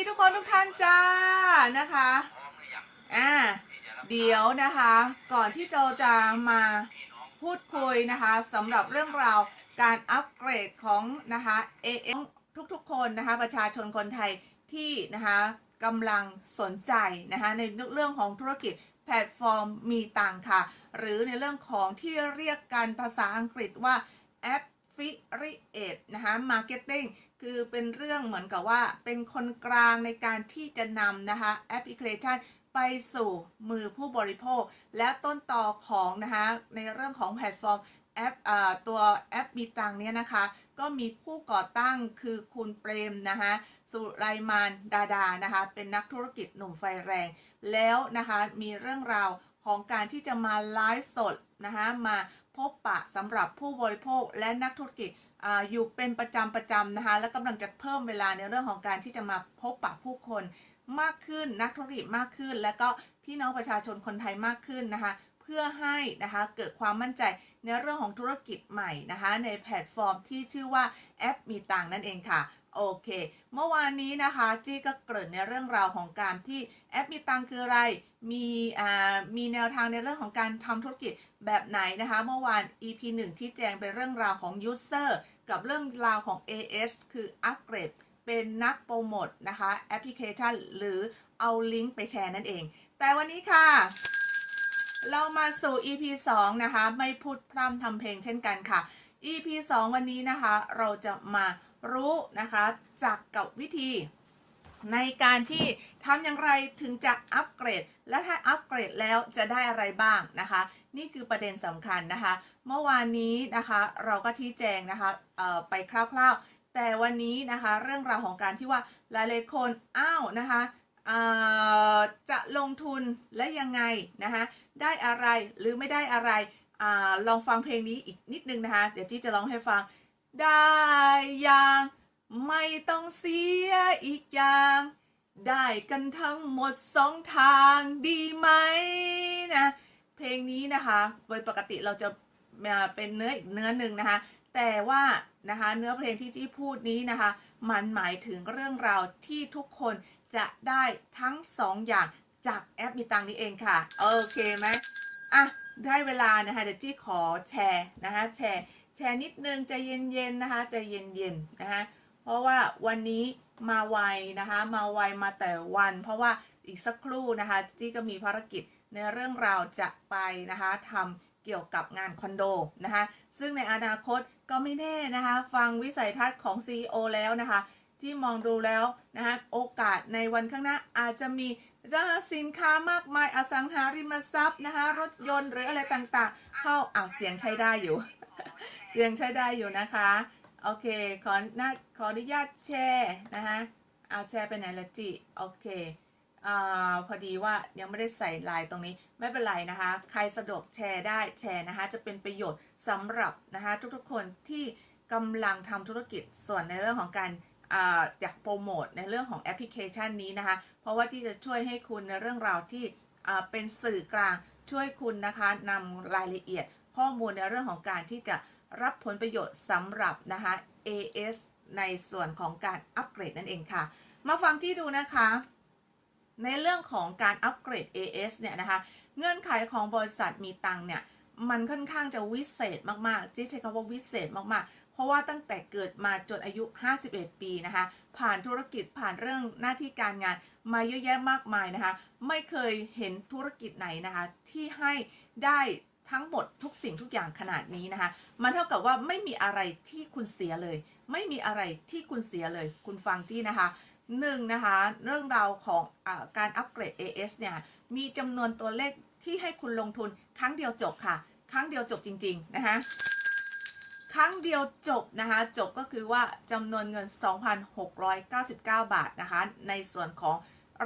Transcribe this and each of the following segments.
ีทุกคนทุกท่านจ้านะคะอ่าเดี๋ยวนะคะ ก่อนที่โจจะมาพูดคุยนะคะสำหรับเรื่องราวการอัปเกรดของนะคะ AS ทุกๆคนนะคะ ประชาชนคนไทยที่นะคะกำลังสนใจนะคะในเรื่องของธุรกิจแพลตฟอร์มมีตังค่ะ หรือในเรื่องของที่เรียกกันภาษาอังกฤษว่า affiliate นะคะ marketing คือเป็นเรื่องเหมือนกับว่าเป็นคนกลางในการที่จะนำนะคะแอปพลิเคชันไปสู่มือผู้บริโภค และต้นต่อของนะคะในเรื่องของแพลตฟอร์มแอปตัวแอปมีตังเนี้ยนะคะ ก็มีผู้ก่อตั้งคือคุณเปรมนะคะสุไลมานดาดานะคะเป็นนักธุรกิจหนุ่มไฟแรง แล้วนะคะมีเรื่องราวของการที่จะมาไลฟ์สดนะคะมาพบปะสำหรับผู้บริโภคและนักธุรกิจ อยู่เป็นประจำประจำนะคะ และกำลังจะเพิ่มเวลาในเรื่องของการที่จะมาพบปะผู้คนมากขึ้น นักธุรกิจมากขึ้น และก็พี่น้องประชาชนคนไทยมากขึ้นนะคะ เพื่อให้นะคะเกิดความมั่นใจในเรื่องของธุรกิจใหม่นะคะ ในแพลตฟอร์มที่ชื่อว่าแอปมีตังนั่นเองค่ะโอเค เมื่อวานนี้นะคะจี้ก็เกริ่นในเรื่องราวของการที่แอปมีตังค์คืออะไร มีอ่ามีแนวทางในเรื่องของการทำธุรกิจ แบบไหนนะคะ เมื่อวาน EP 1 ชี้แจงเป็นเรื่องราวของ User กับเรื่องราวของ AS คืออัปเกรดเป็นนักโปรโมทนะคะแอปพลิเคชันหรือเอาลิงก์ไปแชร์นั่นเอง แต่วันนี้ค่ะ เรามาสู่ EP 2 นะคะ ไม่พูดพร่ำทำเพลงเช่นกันค่ะ EP 2 วันนี้นะคะ เราจะมารู้นะคะจากกับวิธีในการที่ทำอย่างไรถึงจะอัปเกรด และถ้าอัปเกรดแล้วจะได้อะไรบ้างนะคะ นี่คือประเด็นสำคัญนะคะ เมื่อวานนี้นะคะเราก็ชี้แจงนะคะไปคร่าวๆ แต่วันนี้นะคะเรื่องราวของการที่ว่าหลายๆคนอ้าวนะคะจะลงทุนและยังไงนะคะได้อะไรหรือไม่ได้อะไรอลองฟังเพลงนี้อีกนิดนึงนะคะ เดี๋ยวจี้จะร้องให้ฟัง ได้อย่างไม่ต้องเสียอีกอย่าง ได้กันทั้งหมดสองทางดีไหมนะ เพลงนี้นะคะ โดยปกติเราจะมาเป็นเนื้ออีกเนื้อหนึ่งนะคะ แต่ว่านะคะเนื้อเพลงที่ที่พูดนี้นะคะ มันหมายถึงเรื่องราวที่ทุกคนจะได้ทั้งสองอย่างจากแอปมีตังนี้เองค่ะ โอเคไหมอะได้เวลานะคะเดี๋ยวจี้ขอแชร์นะคะแชร์แชร์นิดนึงใจเย็นๆนะคะใจเย็นๆนะคะเพราะว่าวันนี้มาไวนะคะ มาไวมาแต่วัน เพราะว่าอีกสักครู่นะคะจี้ก็มีภารกิจ ในเรื่องราวจะไปนะคะทำเกี่ยวกับงานคอนโดนะคะซึ่งในอนาคตก็ไม่แน่นะคะฟังวิสัยทัศน์ของ CEO แล้วนะคะที่มองดูแล้วนะคะโอกาสในวันข้างหน้าอาจจะมีสินค้ามากมายอสังหาริมทรัพย์นะคะรถยนต์หรืออะไรต่างๆ เข้าอ่าเสียงใช้ได้อยู่ เสียงใช้ได้อยู่นะคะโอเคขอขออนุญาตแชร์นะคะเอาแชร์ไปไหนละจิโอเค อพอดีว่ายังไม่ได้ใส่ลายตรงนี้ไม่เป็นไรนะคะ ใครสะดวกแชร์ได้แชร์นะคะ จะเป็นประโยชน์สำหรับนะคะทุกๆคนที่กำลังทำธุรกิจส่วนในเรื่องของการออยากโปรโมทในเรื่องของแอปพลิเคชันนี้นะคะ เพราะว่าที่จะช่วยให้คุณในเรื่องราวที่เป็นสื่อกลางช่วยคุณนะคะนำรายละเอียดข้อมูลในเรื่องของการที่จะรับผลประโยชน์สำหรับนะคะ AS ในส่วนของการอัปเกรดนั่นเองค่ะ มาฟังที่ดูนะคะ ในเรื่องของการอัปเกรด AS เนี่ยนะคะ เงื่อนไขของบริษัทมีตังเนี่ย มันค่อนข้างจะวิเศษมากๆจี้ใช้คำว่าวิเศษมากๆ เพราะว่าตั้งแต่เกิดมาจนอายุ 51 ปีนะคะ ผ่านธุรกิจผ่านเรื่องหน้าที่การงานมาเยอะแยะมากมายนะคะ ไม่เคยเห็นธุรกิจไหนนะคะ ที่ให้ได้ทั้งหมดทุกสิ่งทุกอย่างขนาดนี้นะคะ มันเท่ากับว่าไม่มีอะไรที่คุณเสียเลย ไม่มีอะไรที่คุณเสียเลย คุณฟังจี้นะคะ หนึ่งนะคะ เรื่องราวของอการอัปเกรด AS เนี่ย มีจำนวนตัวเลขที่ให้คุณลงทุนครั้งเดียวจบค่ะ ครั้งเดียวจบจริง ๆ นะคะครั้งเดียวจบนะคะ จบก็คือว่าจำนวนเงิน 2,699 บาทนะคะ ในส่วนของ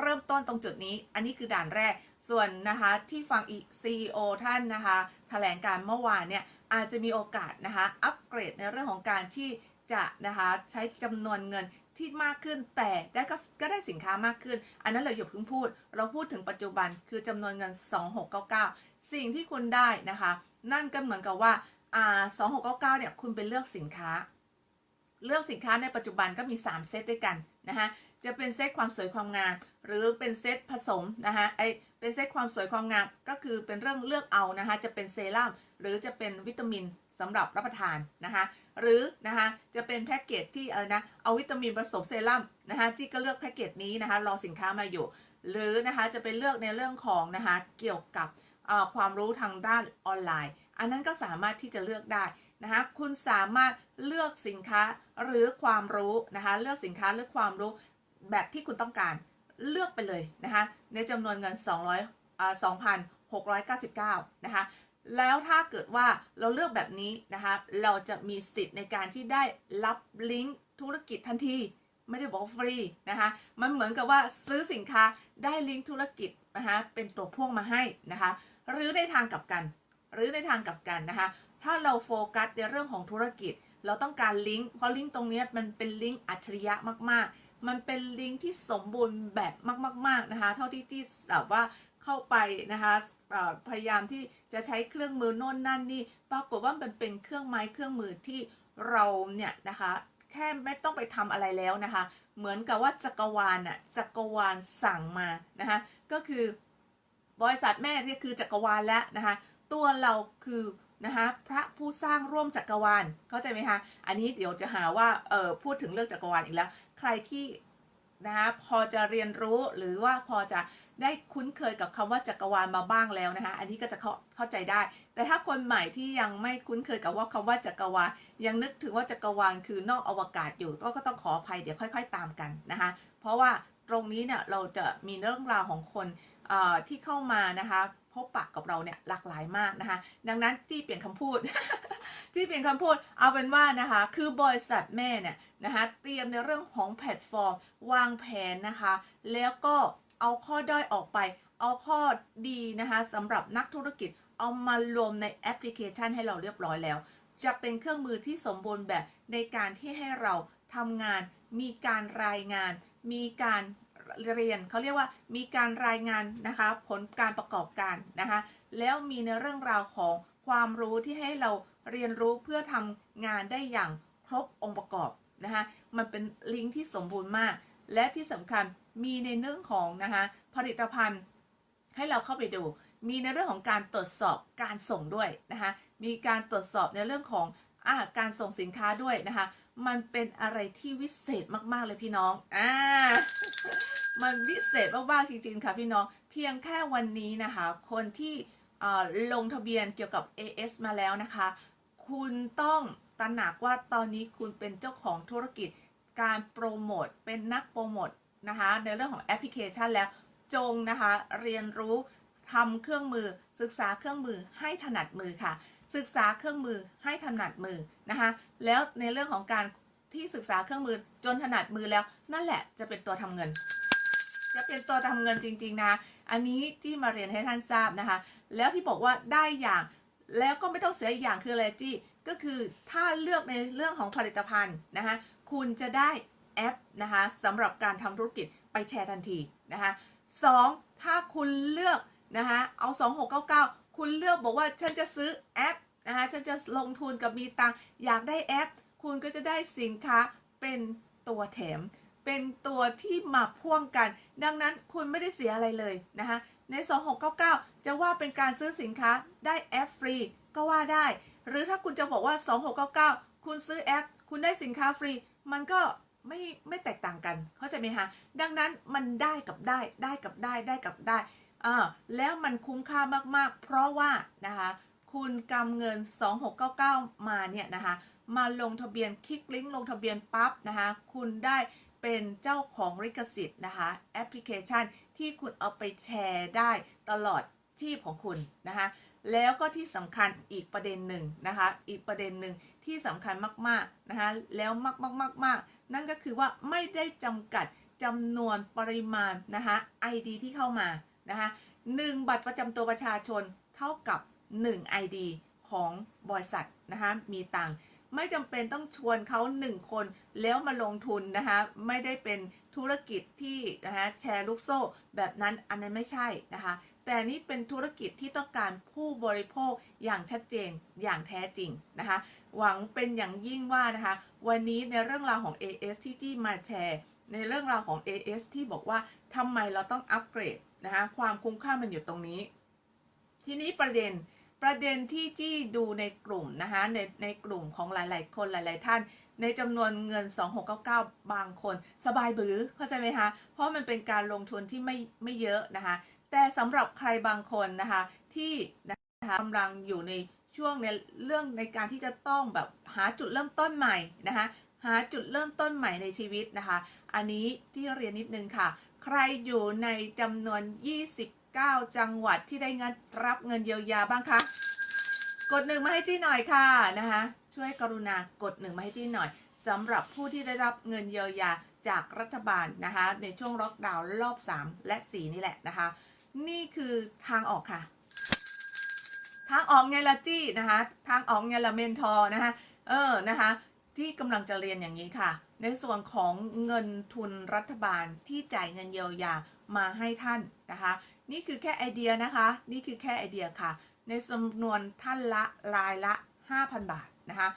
เริ่มต้นตรงจุดนี้ อันนี้คือด่านแรก ส่วนนะคะที่ฟังอีก CEO ท่านนะคะแถลงการเมื่อวานเนี่ยอาจจะมีโอกาสนะคะ อัปเกรดในเรื่องของการที่จะนะคะใช้จำนวนเงิน ที่มากขึ้นแต่ได้ก็ก็ได้สินค้ามากขึ้น อันนั้นเราอย่าเพิ่งพูด เราพูดถึงปัจจุบันคือจำนวนเงิน 2699 สิ่งที่คุณได้นะคะ นั่นก็เหมือนกับว่าอ่า2699 เนี่ยคุณไปเลือกสินค้า เลือกสินค้าในปัจจุบันก็มี 3 เซตด้วยกันนะคะจะเป็นเซตความสวยความงาม หรือเป็นเซตผสมนะคะไอเป็นเซตความสวยความงามก็คือเป็นเรื่องเลือกเอานะคะจะเป็นเซรั่มหรือจะเป็นวิตามิน สำหรับรับประทานนะคะหรือนะคะจะเป็นแพ็กเกจที่อะไรนะเอาวิตามินผสมเซรั่มนะคะที่ก็เลือกแพ็กเกจนี้นะคะรอสินค้ามาอยู่ หรือนะคะจะเป็นเลือกในเรื่องของนะคะเกี่ยวกับความรู้ทางด้านออนไลน์ อันนั้นก็สามารถที่จะเลือกได้นะคะคุณสามารถเลือกสินค้าหรือความรู้นะคะเลือกสินค้าหรือความรู้แบบที่คุณต้องการเลือกไปเลยนะคะในจำนวนเงิน 200อ่า2,699 นะคะ แล้วถ้าเกิดว่าเราเลือกแบบนี้นะคะ เราจะมีสิทธิ์ในการที่ได้รับลิงก์ธุรกิจทันที ไม่ได้บอกฟรีนะคะ มันเหมือนกับว่าซื้อสินค้าได้ลิงก์ธุรกิจนะคะเป็นตัวพ่วงมาให้นะคะ หรือในทางกลับกัน หรือในทางกลับกันนะคะ ถ้าเราโฟกัสในเรื่องของธุรกิจ เราต้องการลิงก์เพราะลิงก์ตรงนี้มันเป็นลิงก์อัจฉริยะมาก ๆ มันเป็นลิงก์ที่สมบูรณ์แบบมากๆนะคะ เท่าที่ที่แบบว่า เข้าไปนะคะพยายามที่จะใช้เครื่องมือโน่นนั่นนี่ปรากฏว่ามันเป็นเครื่องไม้เครื่องมือที่เราเนี่ยนะคะแค่ไม่ต้องไปทำอะไรแล้วนะคะ เหมือนกับว่าจักรวาลน่ะจักรวาลสั่งมานะคะก็คือบริษัทแม่นี่คือจักรวาลแล้วนะคะตัวเราคือนะคะพระผู้สร้างร่วมจักรวาลเข้าใจไหมคะอันนี้เดี๋ยวจะหาว่าเออพูดถึงเรื่องจักรวาลอีกแล้ว ใครที่นะคะพอจะเรียนรู้หรือว่าพอจะ ได้คุ้นเคยกับคำว่าจักรวาลมาบ้างแล้วนะคะ อันนี้ก็จะเข้าเข้าใจได้ แต่ถ้าคนใหม่ที่ยังไม่คุ้นเคยกับว่าคำว่าจักรวาลยังนึกถึงว่าจักรวาลคือนอกอวกาศอยู่ก็ก็ต้องขออภัยเดี๋ยวค่อย ๆ ตามกันนะคะ เพราะว่าตรงนี้เนี่ยเราจะมีเรื่องราวของคนที่เข้ามานะคะพบปะกับเราเนี่ยหลากหลายมากนะคะ ดังนั้นที่เปลี่ยนคำพูดที่เปลี่ยนคำพูดเอาเป็นว่านะคะคือบริษัทแม่เนี่ยนะคะเตรียมในเรื่องของแพลตฟอร์ม วางแผนนะคะ แล้วก็ เอาข้อด้อยออกไป เอาข้อดีนะคะสำหรับนักธุรกิจเอามารวมในแอปพลิเคชันให้เราเรียบร้อยแล้ว จะเป็นเครื่องมือที่สมบูรณ์แบบในการที่ให้เราทำงาน มีการรายงาน มีการเรียนเขาเรียกว่ามีการรายงานนะคะผลการประกอบการนะคะแล้วมีในเรื่องราวของความรู้ที่ให้เราเรียนรู้เพื่อทำงานได้อย่างครบองค์ประกอบนะคะมันเป็นลิงก์ที่สมบูรณ์มาก และที่สำคัญมีในเรื่องของนะคะผลิตภัณฑ์ให้เราเข้าไปดู มีในเรื่องของการตรวจสอบการส่งด้วยนะคะมีการตรวจสอบในเรื่องของอาการส่งสินค้าด้วยนะคะมันเป็นอะไรที่วิเศษมากๆเลยพี่น้องอ่ามันวิเศษมากๆจริงๆค่ะพี่น้องเพียงแค่วันนี้นะคะคนที่ลงทะเบียนเกี่ยวกับ AS มาแล้วนะคะ คุณต้องตระหนักว่าตอนนี้คุณเป็นเจ้าของธุรกิจ การโปรโมทเป็นนักโปรโมทนะคะในเรื่องของแอปพลิเคชันแล้วจงนะคะเรียนรู้ทำเครื่องมือศึกษาเครื่องมือให้ถนัดมือค่ะ ศึกษาเครื่องมือให้ถนัดมือนะคะแล้วในเรื่องของการที่ศึกษาเครื่องมือจนถนัดมือแล้ว นั่นแหละจะเป็นตัวทำเงิน จะเป็นตัวทำเงินจริง ๆนะ อันนี้ที่มาเรียนให้ท่านทราบนะคะ แล้วที่บอกว่าได้อย่างแล้วก็ไม่ต้องเสียอีกอย่างคืออะไรจี้ก็คือถ้าเลือกในเรื่องของผลิตภัณฑ์นะคะ คุณจะได้แอปนะคะสำหรับการทำธุรกิจไปแชร์ทันทีนะคะสองถ้าคุณเลือกนะคะเอา 2699 คุณเลือกบอกว่าฉันจะซื้อแอปนะคะฉันจะลงทุนกับมีตังอยากได้แอป คุณก็จะได้สินค้าเป็นตัวแถม เป็นตัวที่มาพ่วงกัน ดังนั้นคุณไม่ได้เสียอะไรเลยนะคะใน 2699 จะว่าเป็นการซื้อสินค้าได้แอปฟรีก็ว่าได้ หรือถ้าคุณจะบอกว่า 2699 คุณซื้อแอป คุณได้สินค้าฟรี มันก็ไม่ไม่แตกต่างกัน เข้าใจไหมคะ ดังนั้นมันได้กับได้ได้กับได้ได้กับได้อ่าแล้วมันคุ้มค่ามากๆ เพราะว่านะคะคุณกำเงิน 2699 มาเนี่ยนะคะมาลงทะเบียนคลิกลิงก์ลงทะเบียนปั๊บนะคะคุณได้เป็นเจ้าของลิขสิทธิ์นะคะแอปพลิเคชันที่คุณเอาไปแชร์ได้ตลอดชีพของคุณนะคะ แล้วก็ที่สำคัญอีกประเด็นหนึ่งนะคะ อีกประเด็นหนึ่งที่สำคัญมากๆนะคะ แล้วมากๆๆๆ นั่นก็คือว่าไม่ได้จำกัดจำนวนปริมาณนะคะ ID ที่เข้ามานะคะหนึ่งบัตรประจำตัวประชาชนเท่ากับ 1 ID ของบริษัทนะคะ มีตังค์ไม่จำเป็นต้องชวนเขา1 คนแล้วมาลงทุนนะคะ ไม่ได้เป็นธุรกิจที่นะคะแชร์ลูกโซ่แบบนั้นอันนั้นไม่ใช่นะคะ แต่นี่เป็นธุรกิจที่ต้องการผู้บริโภคอย่างชัดเจนอย่างแท้จริงนะคะ หวังเป็นอย่างยิ่งว่านะคะ วันนี้ในเรื่องราวของ AS ที่จี้มาแชร์ ในเรื่องราวของ AS ที่บอกว่าทำไมเราต้องอัปเกรดนะคะ ความคุ้มค่ามันอยู่ตรงนี้ ทีนี้ประเด็นประเด็นที่ที่ดูในกลุ่มนะคะในในกลุ่มของหลาย ๆ คนหลาย ๆ ท่าน ในจำนวนเงิน 2699 บางคน สบายบือเข้าใจไหมคะ เพราะมันเป็นการลงทุนที่ไม่ไม่เยอะนะคะ แต่สำหรับใครบางคนนะคะที่นะคะกำลังอยู่ในช่วงในเรื่องในการที่จะต้องแบบหาจุดเริ่มต้นใหม่นะคะหาจุดเริ่มต้นใหม่ในชีวิตนะคะ อันนี้ที่เรียนนิดนึงค่ะ ใครอยู่ในจำนวน 29 จังหวัดที่ได้เงินรับเงินเยียวยาบ้างคะ กดหนึ่งมาให้จี้หน่อยค่ะนะคะช่วยกรุณากดหนึ่งมาให้จี้หน่อยสำหรับผู้ที่ได้รับเงินเยียวยาจากรัฐบาลนะคะในช่วงล็อกดาวน์รอบ 3 และ 4 นี่แหละนะคะ นี่คือทางออกค่ะ ทางออกไงละจี้นะคะ ทางออกไงละเมนทอนะคะ เออนะคะ ที่กำลังจะเรียนอย่างนี้ค่ะ ในส่วนของเงินทุนรัฐบาลที่จ่ายเงินเยียวยามาให้ท่านนะคะ นี่คือแค่ไอเดียนะคะ นี่คือแค่ไอเดียค่ะ ในจำนวนท่านละรายละ 5,000 บาทนะคะ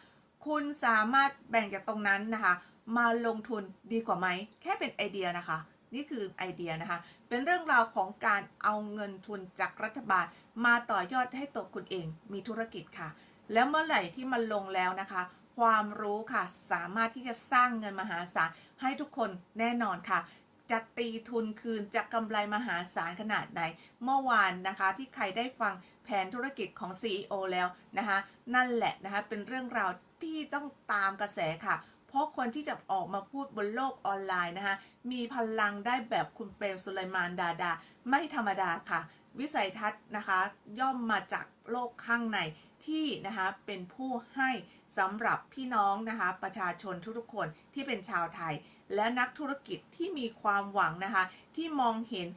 คุณสามารถแบ่งจากตรงนั้นนะคะ มาลงทุนดีกว่าไหม แค่เป็นไอเดียนะคะ นี่คือไอเดียนะคะ เป็นเรื่องราวของการเอาเงินทุนจากรัฐบาล มาต่อยอดให้ตัวคุณเองมีธุรกิจค่ะ แล้วเมื่อไหร่ที่มันลงแล้วนะคะ ความรู้ค่ะ สามารถที่จะสร้างเงินมหาศาลให้ทุกคนแน่นอนค่ะจะตีทุนคืนจะกำไรมหาศาลขนาดไหน เมื่อวานนะคะที่ใครได้ฟังแผนธุรกิจของ CEO แล้วนะคะ นั่นแหละนะคะเป็นเรื่องราวที่ต้องตามกระแสค่ะ เพราะคนที่จะออกมาพูดบนโลกออนไลน์นะคะ มีพลังได้แบบคุณเปรมสุไลมานดาดา ไม่ธรรมดาค่ะ วิสัยทัศน์นะคะ ย่อมมาจากโลกข้างในที่นะคะเป็นผู้ให้สำหรับพี่น้องนะคะประชาชนทุกๆคนที่เป็นชาวไทย และนักธุรกิจที่มีความหวังนะคะ ที่มองเห็น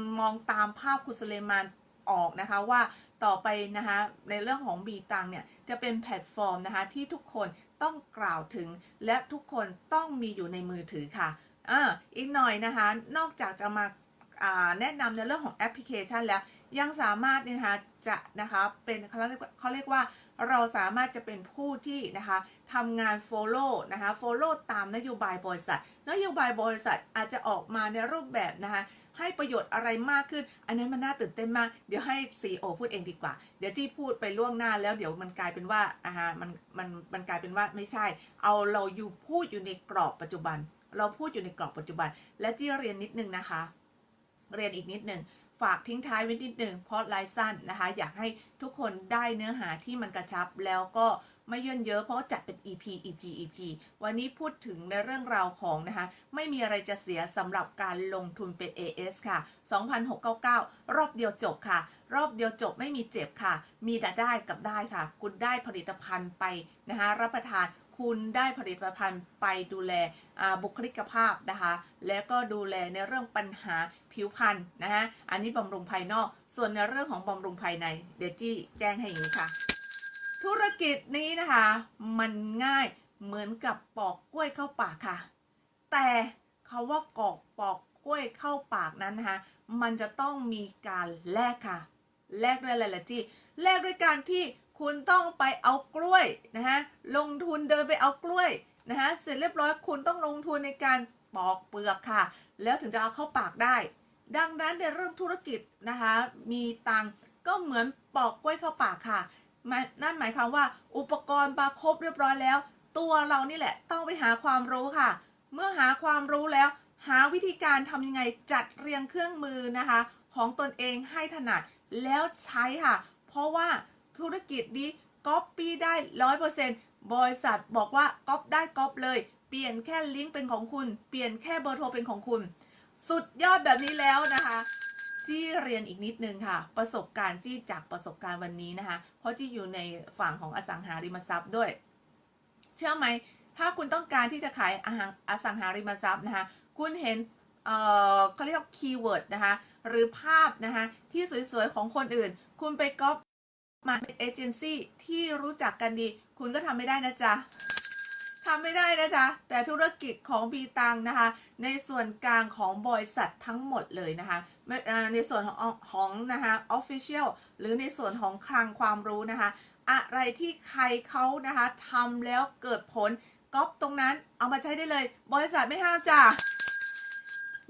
มมองตามภาพคุณสุเลมานออกนะคะว่าต่อไปนะคะในเรื่องของบีตังเนี่ยจะเป็นแพลตฟอร์มนะคะที่ทุกคน ต้องกล่าวถึง และทุกคนต้องมีอยู่ในมือถือค่ะอ่าอีกหน่อยนะคะ นอกจากจะมาาแนะนำในเรื่องของแอปพลิเคชันแล้วยังสามารถนะคะจะนะคะเป็นเขาเรียกว่าเขาเรียกว่าเราสามารถจะเป็นผู้ที่นะคะทำงาน follow นะคะ follow ตามนโยบายบริษัท นโยบายบริษัทอาจจะออกมาในรูปแบบนะคะ ให้ประโยชน์อะไรมากขึ้น อันนั้นมันน่าตื่นเต้นมาก เดี๋ยวให้ CEO พูดเองดีกว่า เดี๋ยวจี้พูดไปล่วงหน้าแล้วเดี๋ยวมันกลายเป็นว่าอ่าฮะมันมันมันกลายเป็นว่าไม่ใช่ เอาเราอยู่พูดอยู่ในกรอบปัจจุบัน เราพูดอยู่ในกรอบปัจจุบัน และจี้เรียนนิดนึงนะคะ เรียนอีกนิดนึงฝากทิ้งท้ายไว้นิดนึงเพราะไลฟ์สั้นนะคะ อยากให้ทุกคนได้เนื้อหาที่มันกระชับแล้วก็ ไม่เย่นเยอะเพราะจัดเป็น EP EP EP วันนี้พูดถึงในเรื่องราวของนะคะ ไม่มีอะไรจะเสียสำหรับการลงทุนเป็น AS ค่ะ 2,699 รอบเดียวจบค่ะ รอบเดียวจบไม่มีเจ็บค่ะ มีแต่ได้กับได้ค่ะ คุณได้ผลิตภัณฑ์ไปนะคะ รับประทานคุณได้ผลิตภัณฑ์ไปดูแลบุคลิกภาพนะคะ แล้วก็ดูแลในเรื่องปัญหาผิวพรรณนะคะอันนี้บำรุงภายนอก ส่วนในเรื่องของบำรุงภายใน เดยวจี้แจ้งให้อย่างนี้ค่ะ ธุรกิจนี้นะคะ มันง่ายเหมือนกับปอกกล้วยเข้าปากค่ะ แต่คาว่ากอกปอกกล้วยเข้าปากนั้นนะคะมันจะต้องมีการแลกค่ะแลกด้วยอะไรล่ะจี้แลกด้วยการที่คุณต้องไปเอากล้วยนะฮะลงทุนเดินไปเอากล้วยนะฮะเสร็จเรียบร้อยคุณต้องลงทุนในการปอกเปลือกค่ะ แล้วถึงจะเอาเข้าปากได้ ดังนั้นในเรื่องธุรกิจนะคะมีตังก็เหมือนปอกกล้วยเข้าปากค่ะ นั่นหมายความว่าอุปกรณ์มาครบเรียบร้อยแล้ว ตัวเรานี่แหละต้องไปหาความรู้ค่ะ เมื่อหาความรู้แล้ว หาวิธีการทำยังไงจัดเรียงเครื่องมือนะคะ ของตนเองให้ถนัดแล้วใช้ค่ะ เพราะว่าธุรกิจนี้ก๊อปปี้ได้ร้อยเปอร์เซ็นต์บริษัทบอกว่าก๊อปได้ก๊อปเลย เปลี่ยนแค่ลิงก์เป็นของคุณ เปลี่ยนแค่เบอร์โทรเป็นของคุณ สุดยอดแบบนี้แล้วนะคะ จี้เรียนอีกนิดนึงค่ะ ประสบการณ์จี้จากประสบการณ์วันนี้นะคะ เพราะจี้อยู่ในฝั่งของอสังหาริมทรัพย์ด้วย เชื่อไหม ถ้าคุณต้องการที่จะขายอาสังหาริมทรัพย์นะคะ คุณเห็นเอ่อเขาเรียกคีย์เวิร์ดนะคะ หรือภาพนะคะ ที่สวยๆ ของคนอื่น คุณไปก๊อปมาเป็นเอเจนซี่ที่รู้จักกันดี คุณก็ทำไม่ได้นะจ๊ะ ทำไม่ได้นะจ๊ะ แต่ธุรกิจของบีตังนะคะ ในส่วนกลางของบริษัททั้งหมดเลยนะคะ ในส่วนของของนะคะออฟฟิเชียลหรือในส่วนของคลังความรู้นะคะ อะไรที่ใครเขานะคะทำแล้วเกิดผลก๊อปตรงนั้นเอามาใช้ได้เลย บริษัทไม่ห้ามจ้ะ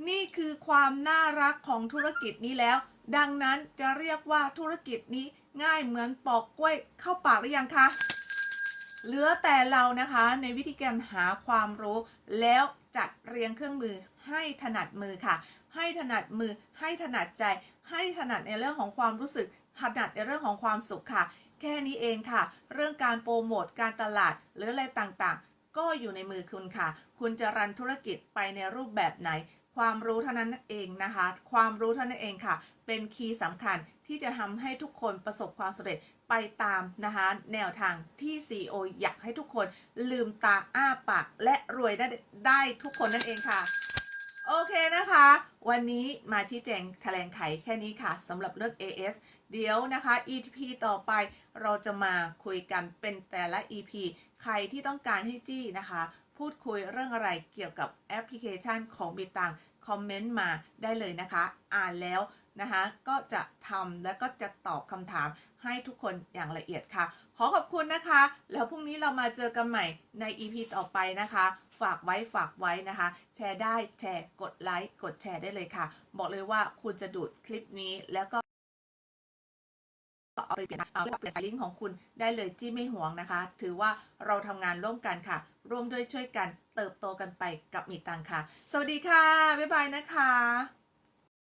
นี่คือความน่ารักของธุรกิจนี้แล้ว ดังนั้นจะเรียกว่าธุรกิจนี้ง่ายเหมือนปอกกล้วยเข้าปากหรือยังคะ เหลือแต่เรานะคะในวิธีการหาความรู้ แล้วจัดเรียงเครื่องมือให้ถนัดมือค่ะ ให้ถนัดมือ ให้ถนัดใจ ให้ถนัดในเรื่องของความรู้สึก ถนัดในเรื่องของความสุขค่ะ แค่นี้เองค่ะ เรื่องการโปรโมทการตลาดหรืออะไรต่างๆ ก็อยู่ในมือคุณค่ะ คุณจะรันธุรกิจไปในรูปแบบไหน ความรู้เท่านั้นเองนะคะ ความรู้เท่านั้นเองค่ะ เป็นคีย์สำคัญที่จะทำให้ทุกคนประสบความสำเร็จ ไปตามนะคะแนวทางที่ CEO อยากให้ทุกคนลืมตาอ้าปากและรวยได้ได้ทุกคนนั่นเองค่ะ โอเคนะคะ วันนี้มาชี้แจงแถลงไขแค่นี้ค่ะสำหรับเรื่อง AS เดี๋ยวนะคะ EP ต่อไปเราจะมาคุยกันเป็นแต่ละ EP ใครที่ต้องการให้จี้นะคะ พูดคุยเรื่องอะไรเกี่ยวกับแอปพลิเคชันของบิตังคอมเมนต์มาได้เลยนะคะ อ่านแล้วนะคะ ก็จะทำและก็จะตอบคำถาม ให้ทุกคนอย่างละเอียดค่ะ ขอขอบคุณนะคะ แล้วพรุ่งนี้เรามาเจอกันใหม่ใน EP ต่อไปนะคะ ฝากไว้ฝากไว้นะคะ แชร์ได้แชร์กดไลค์กดแชร์ได้เลยค่ะ บอกเลยว่าคุณจะดูดคลิปนี้แล้วก็เอาไปเปลี่ยนเอาไปเปลี่ยนลิงก์ของคุณได้เลยที่ไม่ห่วงนะคะ ถือว่าเราทำงานร่วมกันค่ะ ร่วมด้วยช่วยกันเติบโตกันไปกับมีตังค่ะ สวัสดีค่ะ บ๊ายบายนะคะ